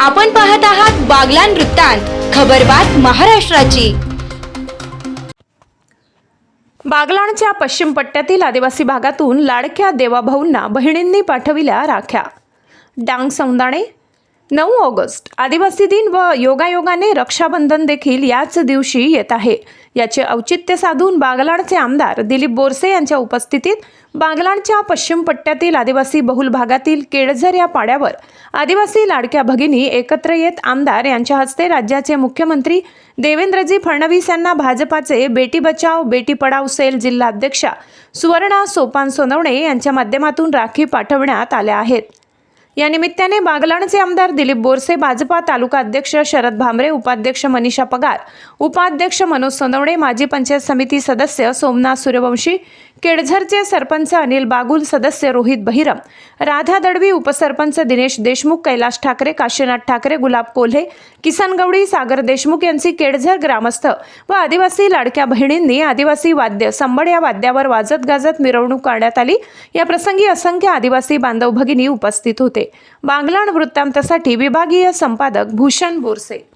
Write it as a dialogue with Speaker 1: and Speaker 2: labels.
Speaker 1: आपण पाहत आहात बागलान वृत्तांत खबरबात महाराष्ट्राची.
Speaker 2: बागलाणच्या पश्चिम पट्ट्यातील आदिवासी भागातून लाडक्या देवाभाऊंना बहिणींनी पाठविल्या राख्या. डांग सौंदाणे नऊ ऑगस्ट. आदिवासी दिन व योगायोगाने रक्षाबंधन देखील याच दिवशी येत आहे. याचे औचित्य साधून बागलाणचे आमदार दिलीप बोरसे यांच्या उपस्थितीत बागलाणच्या पश्चिम पट्ट्यातील आदिवासी बहुल भागातील केळझर या पाड्यावर आदिवासी लाडक्या भगिनी एकत्र येत आमदार यांच्या हस्ते राज्याचे मुख्यमंत्री देवेंद्रजी फडणवीस यांना भाजपाचे बेटी बचाव बेटी पडाव सेल जिल्हाध्यक्षा सुवर्णा सोपान सोनवणे यांच्या माध्यमातून राखी पाठवण्यात आल्या आहेत. या निमित्ताने बागलाणचे आमदार दिलीप बोरसे भाजपा तालुका अध्यक्ष शरद भामरे उपाध्यक्ष मनीषा पगार उपाध्यक्ष मनोज सोनवणे माजी पंचायत समिती सदस्य सोमनाथ सूर्यवंशी केळझरचे सरपंच अनिल बागुल सदस्य रोहित बहिरम राधा दडवी उपसरपंच दिनेश देशमुख कैलाश ठाकरे काशीनाथ ठाकरे गुलाब कोल्हे किसन गवडी सागर देशमुख यांची केळझर ग्रामस्थ व आदिवासी लाडक्या बहिणींनी आदिवासी वाद्य संबळ या वाद्यावर वाजत गाजत मिरवणूक करण्यात आली. या प्रसंगी असंख्य आदिवासी बांधव भगिनी उपस्थित होते. बांगलाण वृत्तांतासाठी विभागीय संपादक भूषण बोरसे.